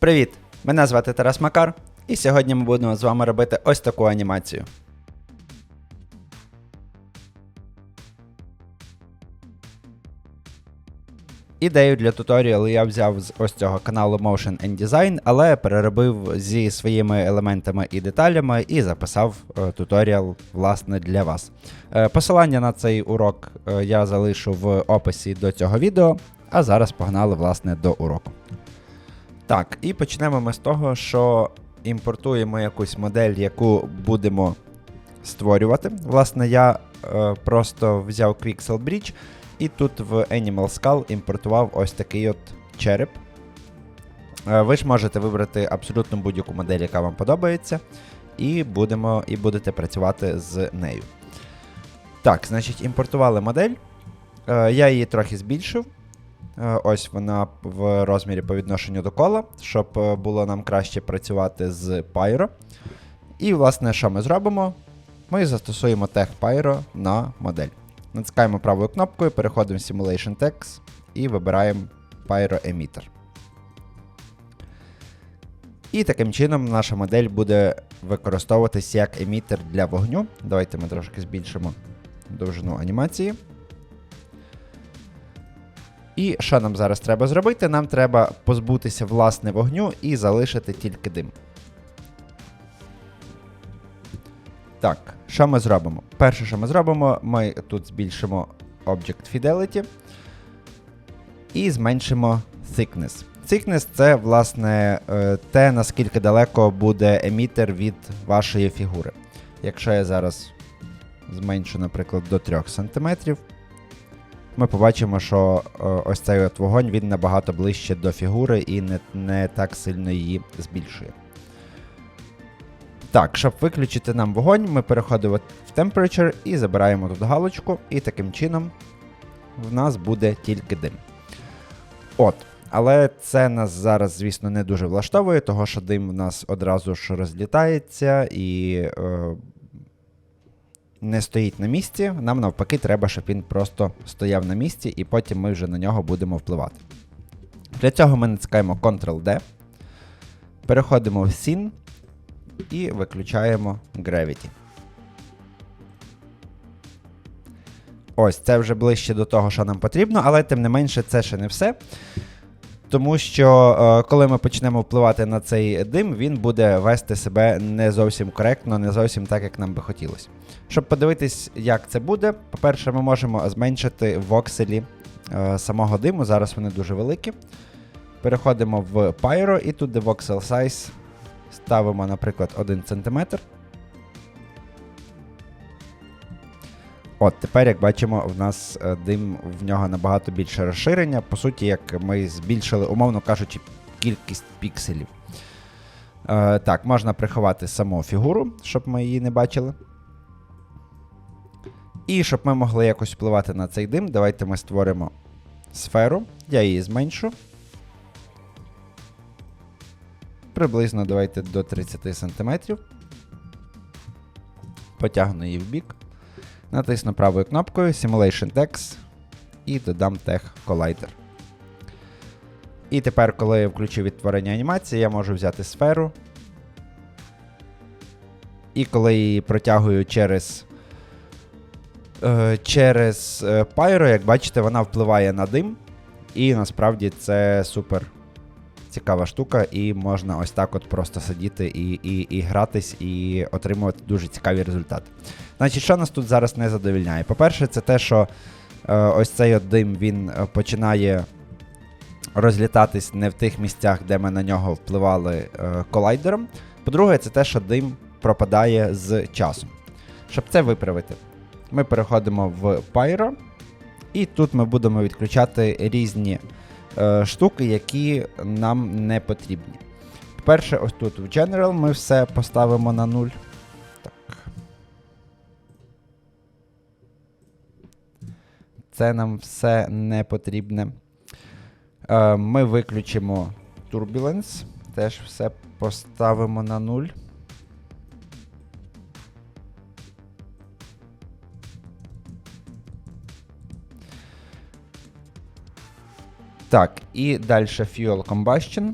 Привіт! Мене звати Тарас Макар, і сьогодні ми будемо з вами робити ось таку анімацію. Ідею для туторіалу я взяв з ось цього каналу Motion and Design, але переробив зі своїми елементами і деталями і записав е, туторіал власне для вас. Е, посилання на цей урок е, я залишу в описі до цього відео, а зараз погнали власне до уроку. Так, і почнемо ми з того, що імпортуємо якусь модель, яку будемо створювати. Власне, я е, просто взяв Quixel Bridge і тут в Animal Skull імпортував ось такий от череп. Е, ви ж можете вибрати абсолютно будь-яку модель, яка вам подобається, і, будемо, і будете працювати з нею. Так, значить, імпортували модель. Е, я її трохи збільшив. Е, Ось вона в розмірі по відношенню до кола, щоб е, було нам краще працювати з Pyro. І, власне, що ми зробимо? Ми застосуємо тег Pyro на модель. Натискаємо правою кнопкою, переходимо в Simulation Text і вибираємо Pyro Emitter. І таким чином наша модель буде використовуватись як емітер для вогню. Давайте ми трошки збільшимо довжину анімації. І що нам зараз треба зробити? Нам треба позбутися власне вогню і залишити тільки дим. Так, що ми зробимо? Перше, що ми зробимо, ми тут збільшимо Object Fidelity і зменшимо Thickness. Thickness це, власне, е, те, наскільки далеко буде емітер від вашої фігури. Якщо я зараз зменшу, наприклад, до 3 см, ми побачимо, що е, ось цей от вогонь він набагато ближче до фігури і не, не так сильно її збільшує. Так, щоб виключити нам вогонь, ми переходимо в Temperature і забираємо тут галочку, і таким чином в нас буде тільки дим. От. Але це нас зараз, звісно, не дуже влаштовує, того що дим в нас одразу ж розлітається і е, не стоїть на місці. Нам навпаки треба, щоб він просто стояв на місці, і потім ми вже на нього будемо впливати. Для цього ми натискаємо Ctrl-D, переходимо в Scene і виключаємо Gravity. Ось, це вже ближче до того, що нам потрібно, але тим не менше це ще не все. Тому що е, коли ми почнемо впливати на цей дим, він буде вести себе не зовсім коректно, не зовсім так, як нам би хотілося. Щоб подивитись, як це буде, по-перше, ми можемо зменшити вокселі е, самого диму. Зараз вони дуже великі. Переходимо в Pyro і тут де voxel size ставимо, наприклад, 1 см. От, тепер, як бачимо, в нас е, дим в нього набагато більше розширення. По суті, як ми збільшили, умовно кажучи, кількість пікселів. Е, так, можна приховати саму фігуру, щоб ми її не бачили. І щоб ми могли якось впливати на цей дим, давайте ми створимо сферу. Я її зменшу. Приблизно давайте до 30 см. Потягну її в бік. Натисну правою кнопкою Simulation Text і додам тег Collider. І тепер, коли я включу відтворення анімації, я можу взяти сферу. І коли її протягую через е, через е, Pyro, як бачите, вона впливає на дим. І насправді це супер цікава штука, і можна ось так от просто сидіти і, і, і гратись, і отримувати дуже цікаві результати. Значить, що нас тут зараз не задовільняє? По-перше, це те, що е, ось цей от дим він е, починає розлітатись не в тих місцях, де ми на нього впливали е, колайдером. По-друге, це те, що дим пропадає з часом. Щоб це виправити, ми переходимо в Pyro, і тут ми будемо відключати різні штуки, які нам не потрібні. Перше, ось тут в General ми все поставимо на 0. Так. Це нам все не потрібне. Е, ми виключимо Turbulence. Теж все поставимо на 0. Так, і далі Fuel Combustion.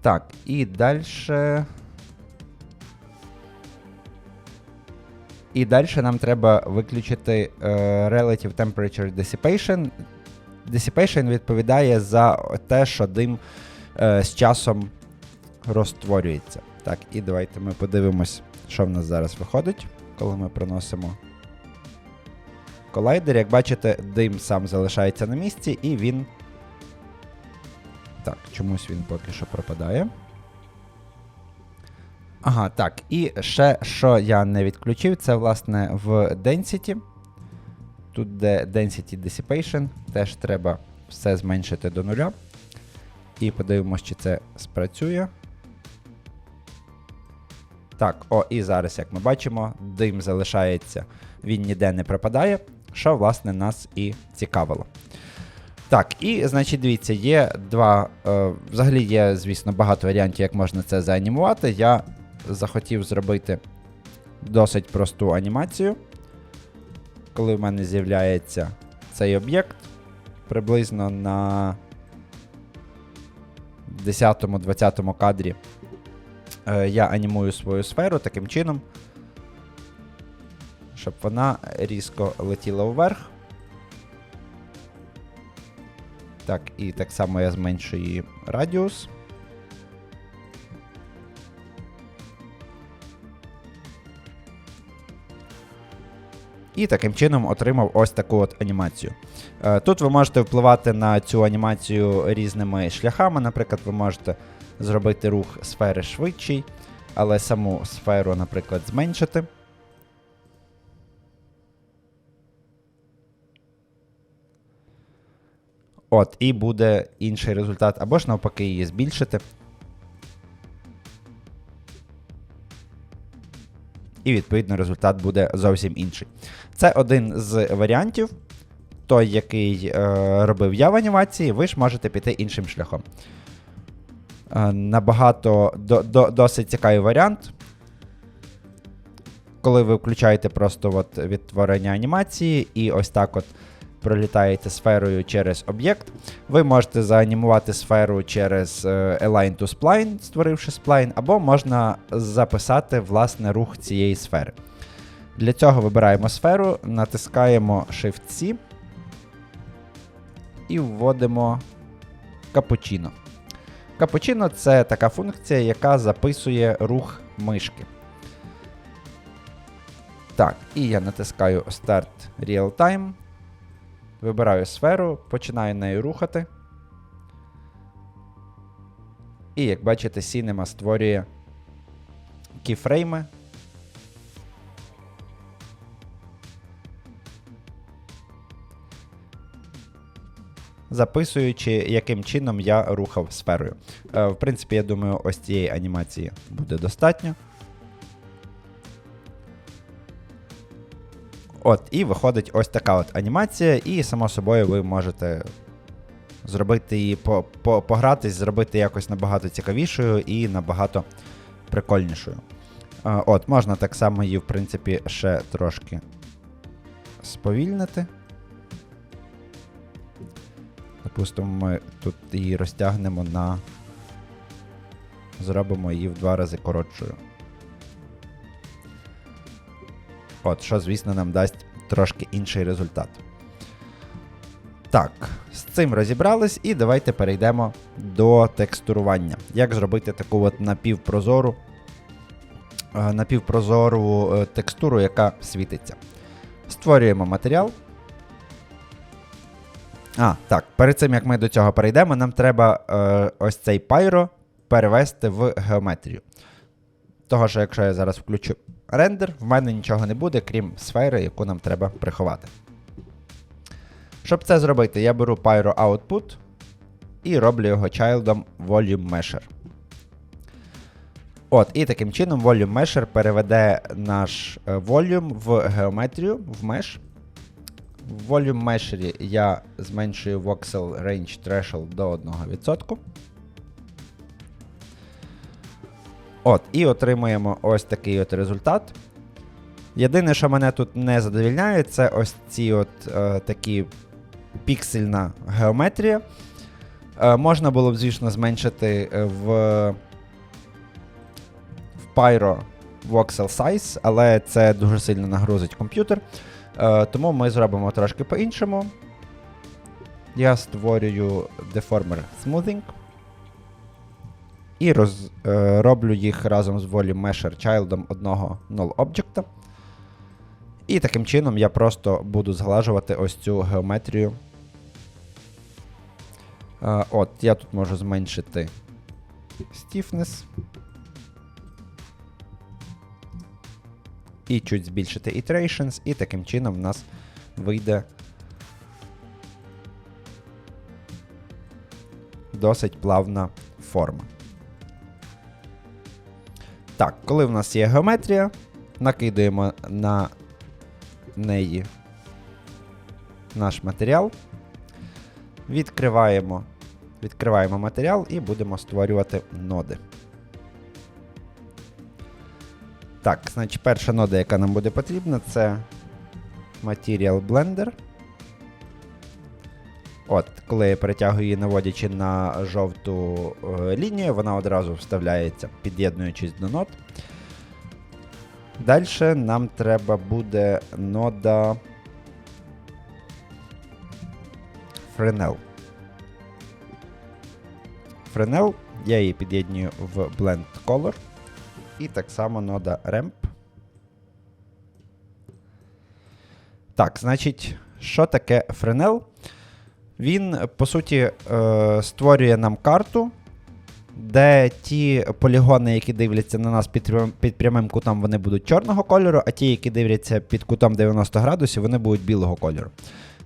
Так, і далі. І далі нам треба виключити е, Relative Temperature Dissipation. Dissipation відповідає за те, що дим е, з часом розтворюється. Так, і давайте ми подивимось, що в нас зараз виходить коли ми приносимо колайдер. Як бачите, дим сам залишається на місці, і він. Так, чомусь він поки що пропадає. Ага, так. І ще, що я не відключив, це, власне, в Density. Тут, де Density Dissipation, теж треба все зменшити до нуля. І подивимось, чи це спрацює. Так, о, і зараз, як ми бачимо, дим залишається, він ніде не пропадає, що, власне, нас і цікавило. Так, і, значить, дивіться, є два. Е, взагалі є, звісно, багато варіантів, як можна це заанімувати. Я захотів зробити досить просту анімацію. Коли в мене з'являється цей об'єкт, приблизно на 10-20 кадрі я анімую свою сферу таким чином, щоб вона різко летіла вверх. Так, і так само я зменшую її радіус. І таким чином отримав ось таку от анімацію. Е, Тут ви можете впливати на цю анімацію різними шляхами. Наприклад, ви можете зробити рух сфери швидший, але саму сферу, наприклад, зменшити. От, і буде інший результат, або ж навпаки її збільшити. І відповідно результат буде зовсім інший. Це один з варіантів. Той, який е, робив я в анімації, ви ж можете піти іншим шляхом. Е, набагато до, до, досить цікавий варіант. Коли ви включаєте просто от відтворення анімації і ось так от пролітаєте сферою через об'єкт, ви можете заанімувати сферу через е, Align to Spline, створивши сплайн, або можна записати власне рух цієї сфери. Для цього вибираємо сферу, натискаємо Shift-C і вводимо капучино. Капучино це така функція, яка записує рух мишки. Так, і я натискаю Start Real Time. Вибираю сферу, починаю нею рухати. І як бачите, Cinema створює кіфрейми. Записуючи, яким чином я рухав сферою. Е, в принципі, я думаю, ось цієї анімації буде достатньо. От, і виходить ось така от анімація, і, само собою, ви можете зробити її по, по, погратись, зробити якось набагато цікавішою і набагато прикольнішою. От, можна так само її, в принципі, ще трошки сповільнити. Допустимо, ми тут її розтягнемо на. Зробимо її в два рази коротшою. От, що, звісно, нам дасть трошки інший результат. Так, з цим розібрались, і давайте перейдемо до текстурування. Як зробити таку от напівпрозору е, напівпрозору е, текстуру, яка світиться. Створюємо матеріал. А, так, перед цим як ми до цього перейдемо, нам треба е, ось цей пайро перевести в геометрію. Того, що якщо я зараз включу рендер, в мене нічого не буде, крім сфери, яку нам треба приховати. Щоб це зробити, я беру Pyro Output і роблю його чайлдом Volume Measure. От, І таким чином Volume Measure переведе наш volume в геометрію, в mesh. В Volume Measure я зменшую Voxel Range Threshold до 1%. От, І отримуємо ось такий от результат. Єдине, що мене тут не задовільняє, це ось ці от е, такі піксельна геометрія. Е, можна було б, звісно, зменшити е, в, в Pyro voxel size, але це дуже сильно нагрузить комп'ютер. Е, тому ми зробимо трошки по-іншому. Я створюю Deformer Smoothing. І роз, е, роблю їх разом з Volume Mesher Child одного null об'єкта. І таким чином я просто буду зглажувати ось цю геометрію. Е, от, я тут можу зменшити stiffness. І чуть збільшити iterations, і таким чином в нас вийде досить плавна форма. Так, коли в нас є геометрія, накидуємо на неї наш матеріал. Відкриваємо, відкриваємо матеріал і будемо створювати ноди. Так, значить, перша нода, яка нам буде потрібна, це Material Blender. От, коли я перетягую її, наводячи на жовту е, лінію, вона одразу вставляється, під'єднуючись до нод. Далі нам треба буде нода Fresnel. Fresnel, я її під'єднюю в Blend Color. І так само нода Ramp. Так, значить, що таке Fresnel? Він, по суті, е, створює нам карту, де ті полігони, які дивляться на нас під, під прямим кутом, вони будуть чорного кольору, а ті, які дивляться під кутом 90 градусів, вони будуть білого кольору.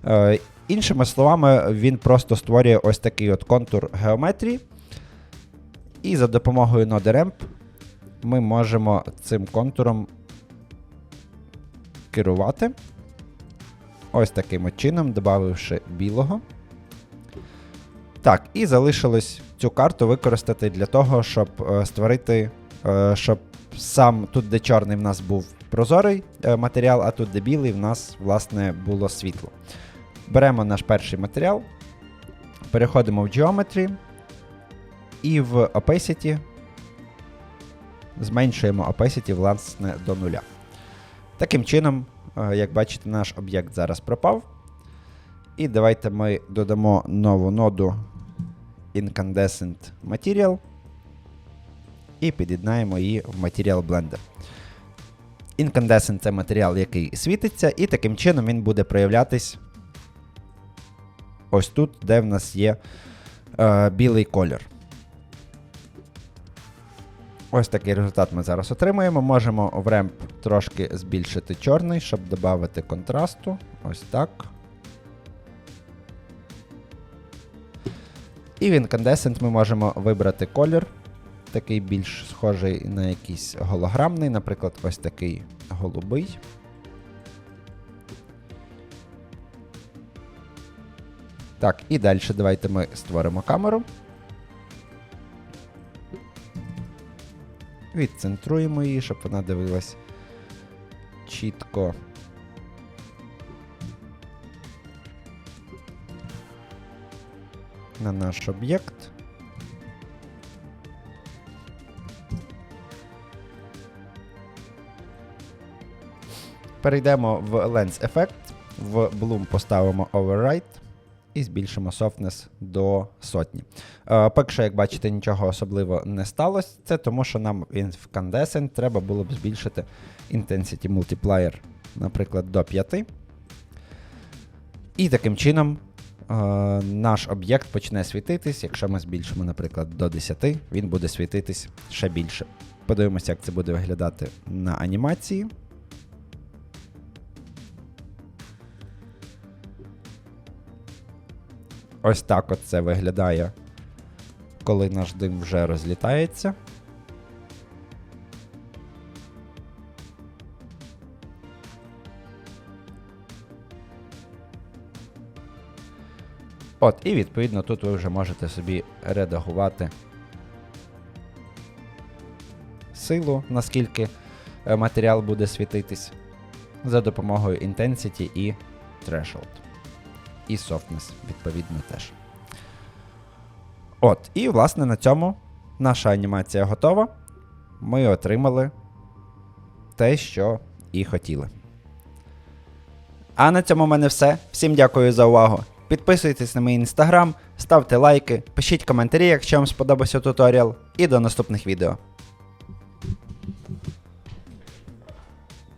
Е, іншими словами, він просто створює ось такий от контур геометрії. І за допомогою ноди Ramp ми можемо цим контуром керувати. Ось таким чином, додавши білого. Так, і залишилось цю карту використати для того, щоб е, створити, е, щоб сам тут, де чорний в нас був прозорий е, матеріал, а тут, де білий, в нас, власне, було світло. Беремо наш перший матеріал, переходимо в Geometry і в Opacity зменшуємо Opacity, власне, до нуля. Таким чином, е, як бачите, наш об'єкт зараз пропав. І давайте ми додамо нову ноду Incandescent Material і під'єднаємо її в Material Blender. Incandescent це матеріал, який світиться, і таким чином він буде проявлятись ось тут, де в нас є е, білий колір. Ось такий результат ми зараз отримуємо. Можемо в ремп трошки збільшити чорний, щоб додати контрасту. Ось так. І в Incandescent ми можемо вибрати колір, такий більш схожий на якийсь голограмний, наприклад, ось такий голубий. Так, і далі давайте ми створимо камеру. Відцентруємо її, щоб вона дивилась чітко. На наш об'єкт. Перейдемо в Lens Effect, в Bloom поставимо Override і збільшимо softness до сотні. Е, що, як бачите, нічого особливо не сталося. Це тому, що нам в Incandescent треба було б збільшити Intensity Multiplier, наприклад, до 5. І таким чином е, наш об'єкт почне світитись. Якщо ми збільшимо, наприклад, до 10, він буде світитись ще більше. Подивимося, як це буде виглядати на анімації. Ось так от це виглядає, коли наш дим вже розлітається. От, і відповідно тут ви вже можете собі редагувати силу, наскільки е, матеріал буде світитись, за допомогою Intensity і Threshold і softness, відповідно, теж. От, і власне на цьому наша анімація готова. Ми отримали те, що і хотіли. А на цьому в мене все. Всім дякую за увагу. Підписуйтесь на мій інстаграм, ставте лайки, пишіть коментарі, якщо вам сподобався туторіал, і до наступних відео.